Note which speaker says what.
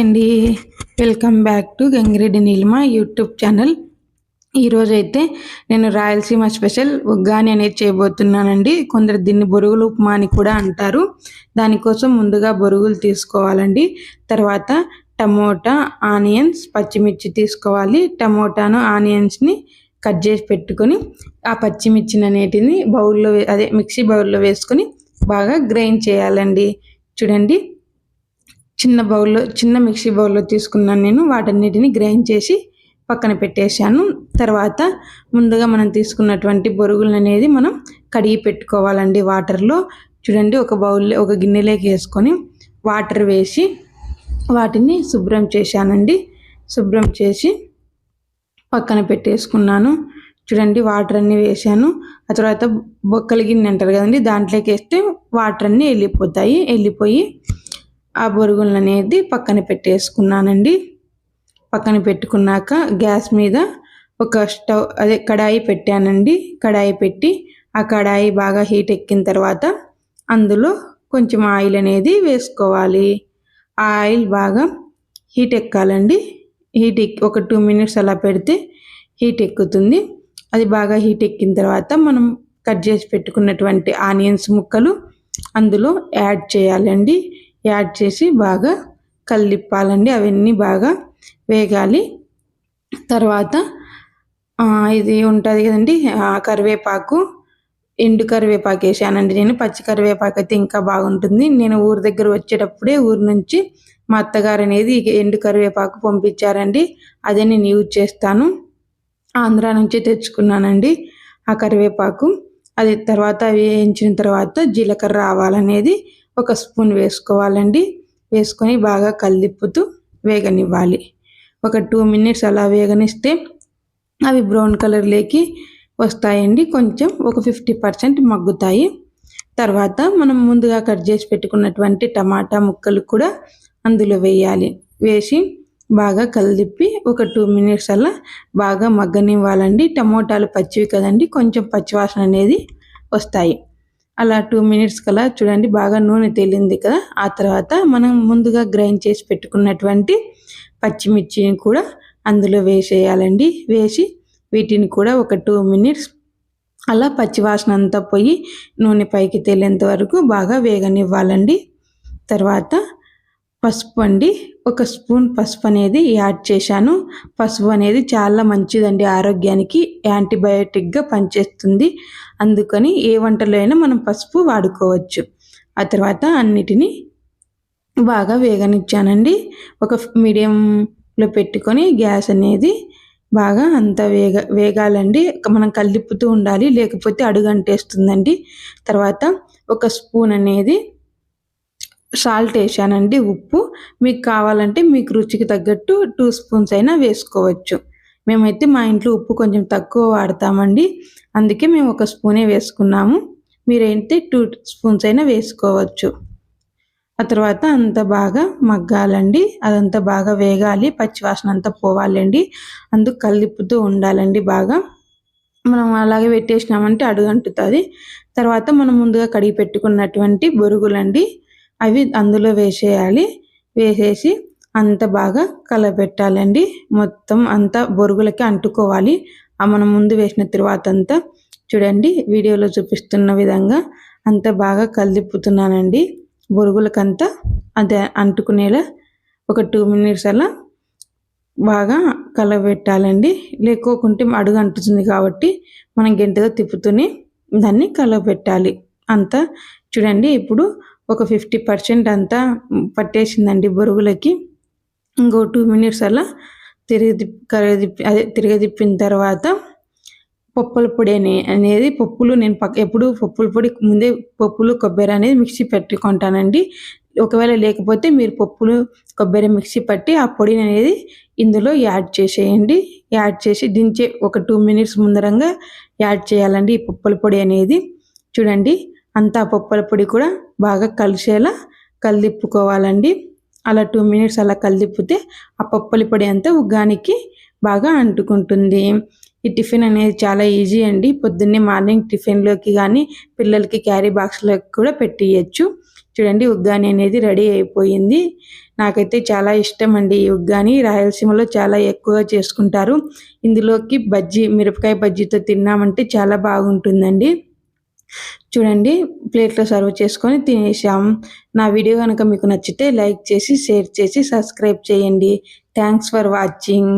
Speaker 1: అండి. Welcome back to Gangireddy Neelima YouTube channel. ఈరోజైతే నేను రాయలసీమ స్పెషల్ ఉగ్గాని అనేది చేయబోతున్నానండి. కొందరు దీన్ని బొరుగులు ఉప్మా అని కూడా అంటారు. దానికోసం ముందుగా బొరుగులు తీసుకోవాలండి. తర్వాత టమోటా ఆనియన్స్ పచ్చిమిర్చి తీసుకోవాలి. టమోటాను ఆనియన్స్ని కట్ చేసి పెట్టుకొని ఆ పచ్చిమిర్చిని అనేటిని బౌల్లో అదే మిక్సీ బౌల్లో వేసుకొని బాగా గ్రైండ్ చేయాలండి. చూడండి. చిన్న బౌల్లో చిన్న మిక్సీ బౌల్లో తీసుకున్నాను నేను. వాటన్నిటిని గ్రైండ్ చేసి పక్కన పెట్టేశాను. తర్వాత ముందుగా మనం తీసుకున్నటువంటి బొరుగులు అనేది మనం కడిగి పెట్టుకోవాలండి వాటర్లో. చూడండి ఒక బౌల్లో ఒక గిన్నెలోకి వేసుకొని వాటర్ వేసి వాటిని శుభ్రం చేశానండి. శుభ్రం చేసి పక్కన పెట్టేసుకున్నాను. చూడండి వాటర్ అన్నీ వేసాను ఆ తర్వాత బొక్కల గిన్నె అంటారు కదండి దాంట్లోకి వేస్తే వాటర్ అన్నీ వెళ్ళిపోతాయి. వెళ్ళిపోయి ఆ బొరుగులను అనేది పక్కన పెట్టేసుకున్నానండి. పక్కన పెట్టుకున్నాక గ్యాస్ మీద ఒక స్టవ్ అదే కడాయి పెట్టానండి. కడాయి పెట్టి ఆ కడాయి బాగా హీట్ ఎక్కిన తర్వాత అందులో కొంచెం ఆయిల్ అనేది వేసుకోవాలి. ఆ ఆయిల్ బాగా హీట్ ఎక్కాలండి. హీట్ ఎక్కి ఒక టూ మినిట్స్ అలా పెడితే హీట్ ఎక్కుతుంది. అది బాగా హీట్ ఎక్కిన తర్వాత మనం కట్ చేసి పెట్టుకున్నటువంటి ఆనియన్స్ ముక్కలు అందులో యాడ్ చేయాలండి. యాడ్ చేసి బాగా కలిపాలండి. అవన్నీ బాగా వేగాలి. తర్వాత ఇది ఉంటుంది కదండి కరివేపాకు ఎండు కరివేపాకు వేసానండి నేను. పచ్చి కరివేపాకు అయితే ఇంకా బాగుంటుంది. నేను ఊరి దగ్గర వచ్చేటప్పుడే ఊరి నుంచి మా అత్తగారు అనేది ఎండు కరివేపాకు పంపించారండి. అదే నేను యూజ్ చేస్తాను. ఆంధ్ర నుంచి తెచ్చుకున్నానండి ఆ కరివేపాకు. అది తర్వాత వేయించిన తర్వాత జీలకర్ర ఆవాలనేది ఒక స్పూన్ వేసుకోవాలండి. వేసుకొని బాగా కలిదిప్పుతూ వేగనివ్వాలి. ఒక టూ మినిట్స్ అలా వేగనిస్తే అవి బ్రౌన్ కలర్లోకి వస్తాయండి. కొంచెం ఒక ఫిఫ్టీ పర్సెంట్ మగ్గుతాయి. తర్వాత మనం ముందుగా కట్ చేసి పెట్టుకున్నటువంటి టమాటా ముక్కలు కూడా అందులో వేయాలి. వేసి బాగా కలిదిప్పి ఒక టూ మినిట్స్ అలా బాగా మగ్గనివ్వాలండి. టమోటాలు పచ్చివి కదండి కొంచెం పచ్చివాసన అనేది వస్తాయి. అలా టూ మినిట్స్ కలా చూడండి బాగా నూనె తేలింది కదా. ఆ తర్వాత మనం ముందుగా గ్రైండ్ చేసి పెట్టుకున్నటువంటి పచ్చిమిర్చిని కూడా అందులో వేసేయాలండి. వేసి వీటిని కూడా ఒక టూ మినిట్స్ అలా పచ్చివాసన అంతా పోయి నూనె పైకి తేలేంత వరకు బాగా వేగనివ్వాలండి. తర్వాత పసుపు అండి. ఒక స్పూన్ పసుపు అనేది యాడ్ చేశాను. పసుపు అనేది చాలా మంచిదండి ఆరోగ్యానికి. యాంటీబయాటిక్గా పనిచేస్తుంది. అందుకని ఏ వంటలో అయినా మనం పసుపు వాడుకోవచ్చు. ఆ తర్వాత అన్నిటినీ బాగా వేగనిచ్చానండి. ఒక మీడియంలో పెట్టుకొని గ్యాస్ అనేది బాగా అంత వేగ వేగాలండి. మనం కలిపుతూ ఉండాలి. లేకపోతే అడుగంటేస్తుందండి. తర్వాత ఒక స్పూన్ అనేది సాల్ట్ వేసానండి ఉప్పు. మీకు కావాలంటే మీకు రుచికి తగ్గట్టు టూ స్పూన్స్ అయినా వేసుకోవచ్చు. మేమైతే మా ఇంట్లో ఉప్పు కొంచెం తక్కువ వాడతామండి. అందుకే మేము ఒక స్పూనే వేసుకున్నాము. మీరైతే టూ స్పూన్స్ అయినా వేసుకోవచ్చు. ఆ తర్వాత అంత బాగా మగ్గాలండి. అదంతా బాగా వేగాలి. పచ్చివాసన అంతా పోవాలండి. అందుకు కలిపుతూ ఉండాలండి బాగా. మనం అలాగే పెట్టేసినామంటే అడుగంటుతుంది. తర్వాత మనం ముందుగా కడిగి పెట్టుకున్నటువంటి బొరుగులండి. అవి అందులో వేసేయాలి. వేసేసి అంత బాగా కలపెట్టాలండి. మొత్తం అంతా బొరుగులకి అంటుకోవాలి. ఆ మనం ముందు వేసిన తర్వాత అంతా చూడండి వీడియోలో చూపిస్తున్న విధంగా అంత బాగా కలిపుతున్నానండి బొరుగులకంతా అదే అంటుకునేలా ఒక టూ మినిట్స్ అలా బాగా కలపెట్టాలండి. లేకోకుంటే అడుగు అంటుతుంది కాబట్టి మనం గంటగా తిప్పుతూనే దాన్ని కలపెట్టాలి. అంతా చూడండి ఇప్పుడు ఒక ఫిఫ్టీ పర్సెంట్ అంతా పట్టేసిందండి బొరుగులకి. ఇంకో టూ మినిట్స్ అలా తిరిగి కరగదిప్పి అదే తిరగదిప్పిన తర్వాత పప్పుల పొడి అనే అనేది పప్పులు నేను పక్క ఎప్పుడు పప్పుల పొడి ముందే పప్పులు కొబ్బరి అనేది మిక్సీ పెట్టుకుంటానండి ఒకవేళ లేకపోతే మీరు పప్పులు కొబ్బరి మిక్సీ పట్టి ఆ పొడిని అనేది ఇందులో యాడ్ చేసేయండి. యాడ్ చేసి దించే ఒక టూ మినిట్స్ ముందరంగా యాడ్ చేయాలండి ఈ పప్పుల పొడి అనేది. చూడండి అంతా పప్పుల పొడి కూడా బాగా కలిసేలా కలిదిప్పుకోవాలండి. అలా టూ మినిట్స్ అలా కలిదిప్పితే ఆ పప్పుల పొడి అంతా ఉగ్గానికి బాగా అంటుకుంటుంది. ఈ టిఫిన్ అనేది చాలా ఈజీ అండి. పొద్దున్నే మార్నింగ్ టిఫిన్లోకి కానీ పిల్లలకి క్యారీ బాక్స్లోకి కూడా పెట్టియచ్చు చూడండి ఉగ్గాని అనేది రెడీ అయిపోయింది. నాకైతే చాలా ఇష్టం అండి ఈ ఉగ్గాని. రాయలసీమలో చాలా ఎక్కువగా చేసుకుంటారు. ఇందులోకి బజ్జీ మిరపకాయ బజ్జీతో తిన్నామంటే చాలా బాగుంటుందండి. చూడండి ప్లేట్లో సర్వ్ చేసుకొని తినేసాం. నా వీడియో కనుక మీకు నచ్చితే లైక్ చేసి షేర్ చేసి సబ్స్క్రైబ్ చేయండి. Thanks for watching.